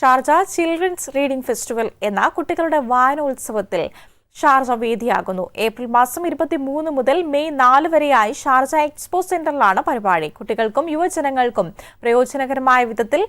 Sharjah children's reading festival എന്ന കുട്ടികളുടെ വായനോത്സവത്തിൽ Sharjah വേദിയാകുന്നു. April മാസം ഇരുപത്തി മൂന്ന് മുതൽ മെയ് നാല് വരെയായി ഷാർജ എക്സ്പോ സെന്ററിലാണ് പരിപാടി. കുട്ടികൾക്കും യുവജനങ്ങൾക്കും പ്രയോജനകരമായ വിധത്തിൽ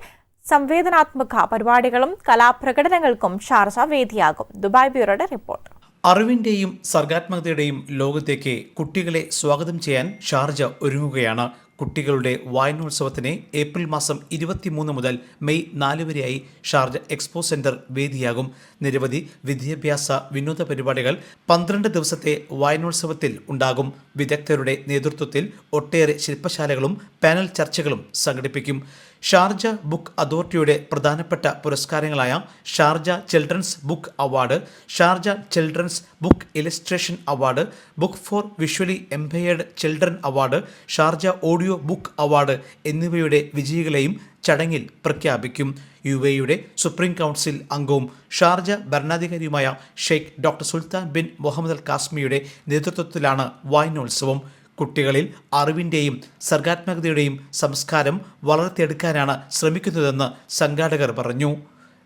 സംവേദനാത്മക പരിപാടികളും കലാപ്രകടനങ്ങൾക്കും ഷാർജ വേദിയാകും. ദുബായ് ബ്യൂറോയുടെ റിപ്പോർട്ട്. അറിവിന്റെയും സർഗാത്മകതയുടെയും ലോകത്തേക്ക് കുട്ടികളെ സ്വാഗതം ചെയ്യാൻ ഷാർജ ഒരുങ്ങുകയാണ്. കുട്ടികളുടെ വായനോത്സവത്തിന് ഏപ്രിൽ മാസം ഇരുപത്തിമൂന്ന് മുതൽ മെയ് നാല് വരെയായി ഷാർജ എക്സ്പോ സെന്റർ വേദിയാകും. നിരവധി വിദ്യാഭ്യാസ വിനോദ പരിപാടികൾ പന്ത്രണ്ട് ദിവസത്തെ വായനോത്സവത്തിൽ ഉണ്ടാകും. വിദഗ്ധരുടെ നേതൃത്വത്തിൽ ഒട്ടേറെ ശില്പശാലകളും പാനൽ ചർച്ചകളും സംഘടിപ്പിക്കും. ഷാർജ ബുക്ക് അതോറിറ്റിയുടെ പ്രധാനപ്പെട്ട പുരസ്കാരങ്ങളായ Sharjah children's book award Sharjah children's book illustration award book for visually impaired children award Sharjah audio book award എന്നിവയുടെ വിജയികളെയും ചടങ്ങിൽ പ്രഖ്യാപിക്കും. യു എയുടെ സുപ്രീം കൗൺസിൽ അംഗവും Sharjah ഭരണാധികാരിയുമായ Sheikh doctor Sultan bin Mohammed Al കാസ്മിയുടെ നേതൃത്വത്തിലാണ് വായനോത്സവം. കുട്ടികളിൽ അറിവിന്റെയും സർഗാത്മകതയുടെയും സംസ്കാരം വളർത്തിയെടുക്കാനാണ് ശ്രമിക്കുന്നതെന്ന് സംഘാടകർ പറഞ്ഞു.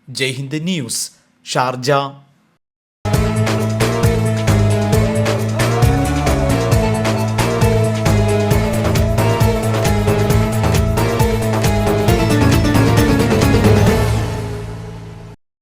Jaihind news Sharjah.